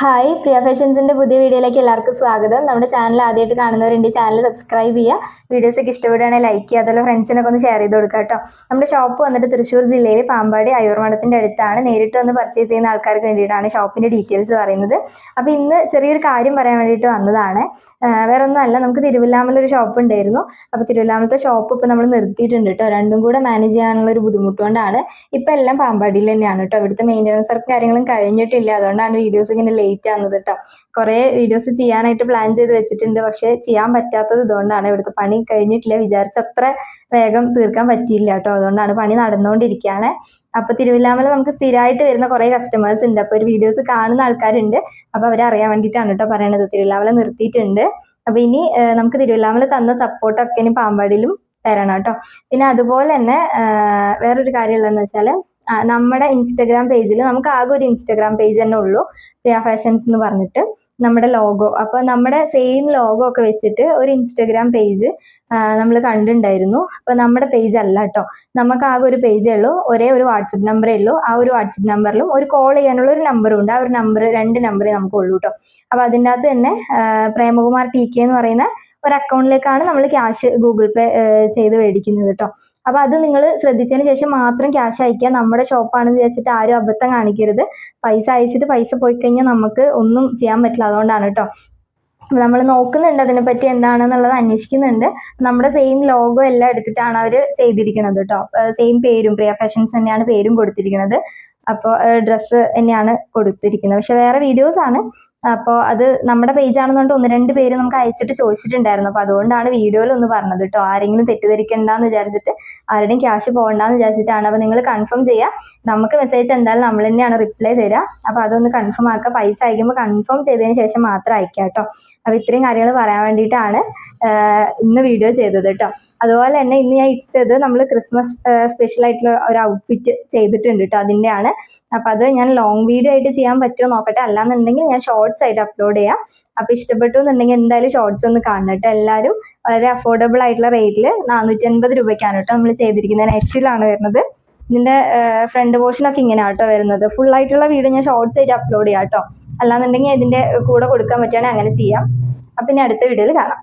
Hi പ്രിയ ഫാഷൻസിന്റെ പുതിയ വീഡിയോയിലേക്ക് എല്ലാവർക്കും സ്വാഗതം. നമ്മുടെ ചാനൽ ആദ്യമായിട്ട് കാണുന്നവരുണ്ട് ചാനൽ സബ്സ്ക്രൈബ് ചെയ്യുക. വീഡിയോസ് ഒക്കെ ഇഷ്ടപ്പെടുകയാണെങ്കിൽ ലൈക്ക് ചെയ്യുക അതുപോലെ ഫ്രണ്ട്സിനൊക്കെ ഒന്ന് ഷെയർ ചെയ്ത് കൊടുക്കുക കേട്ടോ. നമ്മുടെ ഷോപ്പ് വന്നിട്ട് തൃശ്ശൂർ ജില്ലയിലെ പാമ്പാടി അയ്യൂർമഠത്തിന്റെ അടുത്താണ്. നേരിട്ട് വന്ന് പർച്ചേസ് ചെയ്യുന്ന ആൾക്കാർക്ക് വേണ്ടിയിട്ടാണ് ഷോപ്പിന്റെ ഡീറ്റെയിൽസ് പറയുന്നത്. അപ്പോൾ ഇന്ന് ചെറിയൊരു കാര്യം പറയാൻ വേണ്ടിയിട്ട് വന്നതാണ്. വേറെ ഒന്നുമല്ല നമുക്ക് തിരുവല്ലാമല ഒരു ഷോപ്പ് ഉണ്ടായിരുന്നു. അപ്പോൾ തിരുവല്ലാമലത്തെ ഷോപ്പ് ഇപ്പോൾ നമ്മൾ നിർത്തിയിട്ടുണ്ട് കേട്ടോ. രണ്ടും കൂടെ മാനേജ് ചെയ്യാനുള്ള ഒരു ബുദ്ധിമുട്ട് കൊണ്ടാണ് ഇപ്പോൾ എല്ലാം പാമ്പാടിയിൽ തന്നെയാണ് കേട്ടോ. ഇവിടുത്തെ മെയിന്റനൻസ് വർക്ക് കാര്യങ്ങളും കഴിഞ്ഞിട്ടില്ല. അതുകൊണ്ടാണ് വീഡിയോസ് ഇങ്ങനെ ലേറ്റ് ആകുന്നത് കേട്ടോ കുറേ വീഡിയോസ് ചെയ്യാനായിട്ട് പ്ലാൻ ചെയ്ത് വെച്ചിട്ടുണ്ട്. പക്ഷേ ചെയ്യാൻ പറ്റാത്തത് ഇതുകൊണ്ടാണ്. ഇവിടുത്തെ പണി കഴിഞ്ഞിട്ടില്ല. വിചാരിച്ചത്ര വേഗം തീർക്കാൻ പറ്റിയില്ല കേട്ടോ അതുകൊണ്ടാണ് പണി നടന്നുകൊണ്ടിരിക്കുകയാണ് അപ്പൊ തിരുവില്ലാമല നമുക്ക് സ്ഥിരമായിട്ട് വരുന്ന കുറേ കസ്റ്റമേഴ്സ് ഉണ്ട്. അപ്പൊ ഒരു വീഡിയോസ് കാണുന്ന ആൾക്കാരുണ്ട്. അപ്പൊ അവരെ അറിയാൻ വേണ്ടിയിട്ടാണ് കേട്ടോ പറയണത്. തിരുവില്ലാമല നിർത്തിയിട്ടുണ്ട്. അപ്പൊ ഇനി നമുക്ക് തിരുവില്ലാമല തന്ന സപ്പോർട്ടൊക്കെ ഇനി പാമ്പാടിയിലും തരണം കേട്ടോ പിന്നെ അതുപോലെ തന്നെ വേറൊരു വേറൊരു കാര്യമുള്ളതെന്ന് വെച്ചാൽ നമ്മുടെ ഇൻസ്റ്റഗ്രാം പേജിൽ നമുക്ക് ആകെ ഒരു ഇൻസ്റ്റഗ്രാം പേജ് തന്നെ ഉള്ളൂ. പ്രിയ ഫാഷൻസ് എന്ന് പറഞ്ഞിട്ട് നമ്മുടെ ലോഗോ അപ്പോൾ നമ്മുടെ സെയിം ലോഗോ ഒക്കെ വെച്ചിട്ട് ഒരു ഇൻസ്റ്റഗ്രാം പേജ് നമ്മൾ കണ്ടിട്ടുണ്ടായിരുന്നു. അപ്പോൾ നമ്മുടെ പേജ് അല്ല കേട്ടോ നമുക്ക് ആകെ ഒരു പേജേ ഉള്ളൂ. ഒരേ ഒരു വാട്സപ്പ് നമ്പറേ ഉള്ളൂ. ആ ഒരു വാട്സപ്പ് നമ്പറിലും ഒരു കോൾ ചെയ്യാനുള്ള ഒരു നമ്പറും ഉണ്ട്. ആ ഒരു നമ്പർ രണ്ട് നമ്പറേ നമുക്ക് ഉള്ളൂ കേട്ടോ അപ്പോൾ അതിന്റെ അകത്ത് തന്നെ പ്രേമകുമാർ ടി കെ എന്ന് പറയുന്ന ഒരു അക്കൗണ്ടിലേക്കാണ് നമ്മൾ ക്യാഷ് ഗൂഗിൾ പേ ചെയ്ത് മേടിക്കുന്നത് കേട്ടോ അപ്പോൾ അത് നിങ്ങൾ ശ്രദ്ധിച്ചതിന് ശേഷം മാത്രം ക്യാഷ് അയക്കുക. നമ്മുടെ ഷോപ്പാണെന്ന് വിചാരിച്ചിട്ട് ആരും അബദ്ധം കാണിക്കരുത്. പൈസ അയച്ചിട്ട് പൈസ പോയി കഴിഞ്ഞാൽ നമുക്ക് ഒന്നും ചെയ്യാൻ പറ്റില്ല അതുകൊണ്ടാണ് കേട്ടോ നമ്മൾ നോക്കുന്നുണ്ട് അതിനെപ്പറ്റി എന്താണെന്നുള്ളത് അന്വേഷിക്കുന്നുണ്ട്. നമ്മുടെ സെയിം ലോഗോ എല്ലാം എടുത്തിട്ടാണ് അവർ ചെയ്തിരിക്കുന്നത് കേട്ടോ സെയിം പേരും പ്രിയ ഫാഷൻസ് തന്നെയാണ് പേരും കൊടുത്തിരിക്കുന്നത്. അപ്പോൾ ഡ്രസ്സ് തന്നെയാണ് കൊടുത്തിരിക്കുന്നത്. പക്ഷെ വേറെ വീഡിയോസ് ആണ്. അപ്പോൾ അത് നമ്മുടെ പേജ് ആണെന്നുകൊണ്ട് ഒന്ന് രണ്ട് പേര് നമുക്ക് അയച്ചിട്ട് ചോദിച്ചിട്ടുണ്ടായിരുന്നു. അപ്പോൾ അതുകൊണ്ടാണ് വീഡിയോയിൽ ഒന്ന് പറഞ്ഞത് കേട്ടോ ആരെങ്കിലും തെറ്റിദ്ധരിക്കണ്ടെന്ന് വിചാരിച്ചിട്ട് ആരുടെയും ക്യാഷ് പോകണ്ടെന്ന് വിചാരിച്ചിട്ടാണ്. അപ്പോൾ നിങ്ങൾ കൺഫേം ചെയ്യുക നമുക്ക് മെസ്സേജ് എന്തായാലും നമ്മൾ തന്നെയാണ് റിപ്ലൈ തരിക അപ്പോൾ അതൊന്ന് കൺഫേം ആക്കുക പൈസ അയക്കുമ്പോൾ കൺഫേം ചെയ്തതിന് ശേഷം മാത്രം അയക്കുക കേട്ടോ അപ്പോൾ ഇത്രയും കാര്യങ്ങൾ പറയാൻ വേണ്ടിയിട്ടാണ്. ഇന്ന് വീഡിയോ ചെയ്തത് കേട്ടോ അതുപോലെ തന്നെ ഇന്ന് ഞാൻ ഇട്ടത് നമ്മൾ ക്രിസ്മസ് സ്പെഷ്യൽ ആയിട്ടുള്ള ഒരു ഔട്ട്ഫിറ്റ് ചെയ്തിട്ടുണ്ട് കേട്ടോ അതിന്റെയാണ് അപ്പോൾ അത് ഞാൻ ലോങ് വീഡിയോ ആയിട്ട് ചെയ്യാൻ പറ്റുമോ നോക്കട്ടെ. അല്ലാന്നുണ്ടെങ്കിൽ ഞാൻ ഷോർട്സ് ആയിട്ട് അപ്ലോഡ് ചെയ്യാം. അപ്പോൾ ഇഷ്ടപ്പെട്ടു എന്നുണ്ടെങ്കിൽ എന്തായാലും ഷോർട്സ് ഒന്ന് കാണണം കേട്ടോ എല്ലാവരും വളരെ അഫോർഡബിൾ ആയിട്ടുള്ള റേറ്റിൽ നാനൂറ്റി അൻപത് രൂപയ്ക്കാണ് കേട്ടോ നമ്മൾ ചെയ്തിരിക്കുന്നത്. നെറ്റിലാണ് വരുന്നത്. ഇതിന്റെ ഫ്രണ്ട് പോർഷനൊക്കെ ഇങ്ങനെയാണ് കേട്ടോ വരുന്നത്. ഫുൾ ആയിട്ടുള്ള വീഡിയോ ഞാൻ ഷോർട്സ് ആയിട്ട് അപ്ലോഡ് ചെയ്യാം കേട്ടോ അല്ലാന്നുണ്ടെങ്കിൽ ഇതിന്റെ കൂടെ കൊടുക്കാൻ പറ്റുകയാണെങ്കിൽ അങ്ങനെ ചെയ്യാം. അപ്പം ഇനി അടുത്ത വീഡിയോയിൽ കാണാം.